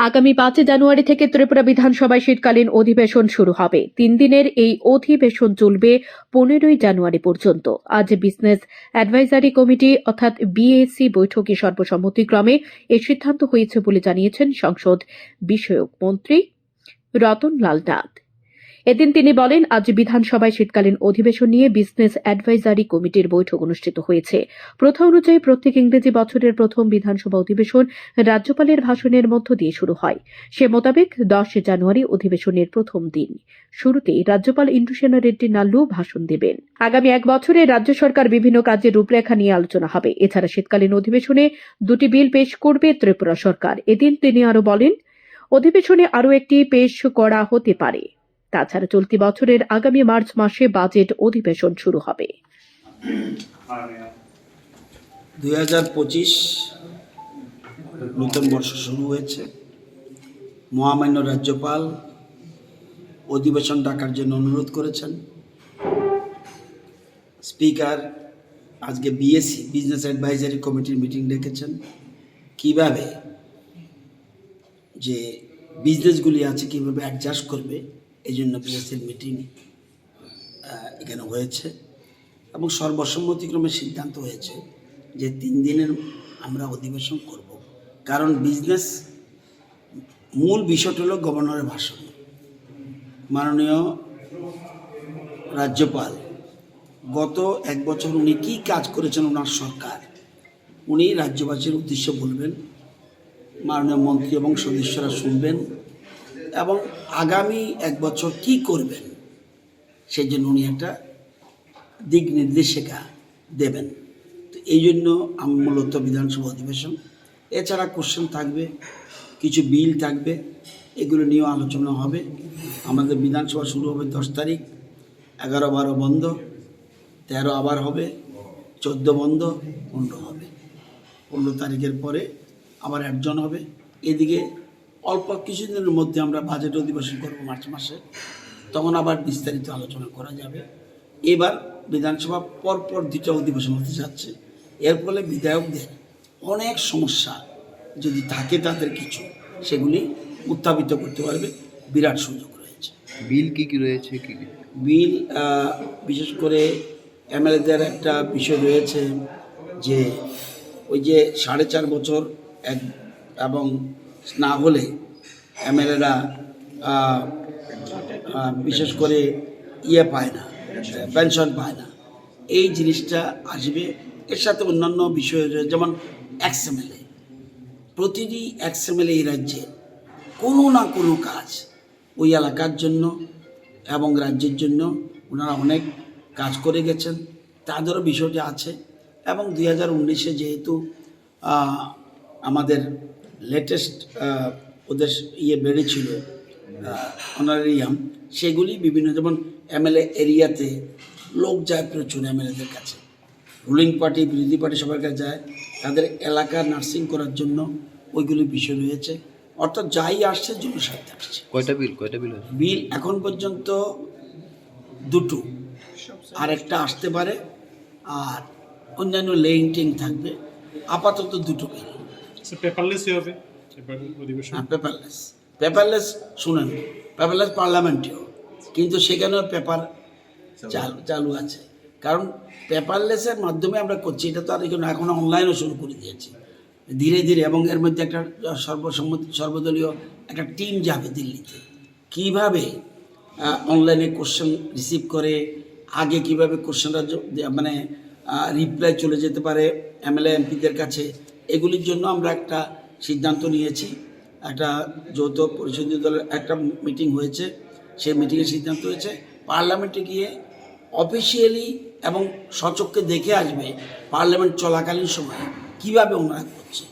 আগামী পাঁচ জানুয়ারি থেকে ত্রিপুরা বিধানসভায় শীতকালীন অধিবেশন শুরু হবে। তিন দিনের এই অধিবেশন চলবে পনেরোই জানুয়ারি পর্যন্ত। আজ বিজনেস অ্যাডভাইজারি কমিটি অর্থাৎ বিএসি বৈঠকে সর্বসম্মতিক্রমে এ সিদ্ধান্ত হয়েছে বলে জানিয়েছেন সংসদ বিষয়ক মন্ত্রী রতন লাল নাথ। এদিন তিনি বলেন, আজ বিধানসভায় শীতকালীন অধিবেশন নিয়ে বিজনেস অ্যাডভাইজারি কমিটির বৈঠক অনুষ্ঠিত হয়েছে। প্রথা অনুযায়ী প্রত্যেক ইংরেজি বছরের প্রথম বিধানসভা অধিবেশন রাজ্যপালের ভাষণের মধ্য দিয়ে শুরু হয়। সে মোতাবেক দশ জানুয়ারি অধিবেশনের প্রথম দিন। শুরুতেই রাজ্যপাল ইন্দ্রসেনা রেড্ডি নাল্লু ভাষণ দেবেন। আগামী এক বছরে রাজ্য সরকার বিভিন্ন কাজের রূপরেখা নিয়ে আলোচনা হবে। এছাড়া শীতকালীন অধিবেশনে দুটি বিল পেশ করবে ত্রিপুরা সরকার। এদিন তিনি আরও বলেন, অধিবেশনে আরও একটি পেশ করা হতে পারে। তাছাড়া চলতি বছরের আগামী মার্চ মাসে বাজেট অধিবেশন শুরু হবে। দুই হাজার পঁচিশ নতুন বর্ষ শুরু হয়েছে। মহামান্য রাজ্যপাল অধিবেশন ডাকার জন্য অনুরোধ করেছেন। স্পিকার আজকে বিএসসি বিজনেস অ্যাডভাইজারি কমিটির মিটিং ডেকেছেন। কীভাবে যে বিজনেসগুলি আছে, কীভাবে অ্যাডজাস্ট করবে এই জন্য বিএসসির মিটিং এখানে হয়েছে এবং সর্বসম্মতিক্রমে সিদ্ধান্ত হয়েছে যে তিন দিনের আমরা অধিবেশন করব। কারণ বিজনেস মূল বিষয়টা হলো গভর্নরের ভাষণ। মাননীয় রাজ্যপাল, গত এক বছর উনি কী কাজ করেছেন ওনার সরকার? উনি রাজ্যবাসীর উদ্দেশ্য বলবেন, মাননীয় মন্ত্রী এবং সদস্যরা শুনবেন এবং আগামী এক বছর কি করবেন সেই জন্য উনি একটা দিক নির্দেশিকা দেবেন। তো এই জন্য মূলত বিধানসভা অধিবেশন। এছাড়া কোশ্চেন থাকবে, কিছু বিল থাকবে, এগুলো নিয়েও আলোচনা হবে। আমাদের বিধানসভা শুরু হবে দশ তারিখ, এগারো বারো বন্ধ, তেরো আবার হবে, চোদ্দ বন্ধ, পনেরো হবে। পনেরো তারিখের পরে আবার একজন হবে। এদিকে অল্প কিছুদিনের মধ্যে আমরা বাজেট অধিবেশন করব মার্চ মাসে। তখন আবার বিস্তারিত আলোচনা করা যাবে। এবার বিধানসভা পরপর দুটো অধিবেশন হতে যাচ্ছে। এর ফলে বিধায়কদের অনেক সমস্যা যদি থাকে তাদের কিছু সেগুলি উত্থাপিত করতে পারবে। বিরাট সুযোগ রয়েছে। বিল কি কি রয়েছে কি কি? বিল বিশেষ করে এমএলএদের একটা বিষয় রয়েছে যে ওই যে সাড়ে চার বছর এক এবং না হলে এমএলএরা বিশেষ করে ইয়ে পায় না, পেনশন পায় না। এই জিনিসটা আসবে। এর সাথে অন্যান্য বিষয় যেমন এক্সএমএলএ প্রতিটি এক্সএমএলএ এই রাজ্যে কোনো না কোনো কাজ ওই এলাকার জন্য এবং রাজ্যের জন্য ওনারা অনেক কাজ করে গেছেন। তাদেরও বিষয়টি আছে। এবং দুই হাজার উনিশে যেহেতু আমাদের লেটেস্ট ওদের ইয়ে বেড়েছিল অনারিয়াম সেগুলি বিভিন্ন যেমন এমএলএ এরিয়াতে লোক যায় প্রচুর এমএলএদের কাছে। রুলিং পার্টি বিরোধী পার্টি সবার কাছে যায় তাদের এলাকা নার্সিং করার জন্য ওইগুলি বিষয় রয়েছে। অর্থাৎ যাই আসছে জনস্বার্থে আসছে। কয়টা বিল? কয়টা বিল বিল এখন পর্যন্ত দুটো। আর একটা আসতে পারে আর অন্যান্য লেইনটিং থাকবে। আপাতত দুটো বিল। পেপারলেসই হবে। অধিবেশন। পেপারলেস পেপারলেস শুনেন পেপারলেস পার্লামেন্টেও কিন্তু সেখানেও পেপার চালু। চালু আছে। কারণ পেপারলেসের মাধ্যমে আমরা করছি এটা তো আর এখন এখন অনলাইনও শুরু করে দিয়েছি। ধীরে ধীরে এবং এর মধ্যে একটা সর্বসম্মতি সর্বদলীয় একটা টিম যাবে দিল্লিতে। কীভাবে অনলাইনে কোশ্চেন রিসিভ করে আগে কীভাবে কোশ্চেনটা মানে রিপ্লাই চলে যেতে পারে এমএলএ এমপিদের কাছে এগুলির জন্য আমরা একটা সিদ্ধান্ত নিয়েছি। একটা যৌথ পরিষদীয় দলের একটা মিটিং হয়েছে। সেই মিটিংয়ের সিদ্ধান্ত হয়েছে, পার্লামেন্টে গিয়ে অফিসিয়ালি এবং সচককে দেখে আসবে পার্লামেন্ট চলাকালীন সময়ে কীভাবে ওনারা করছে।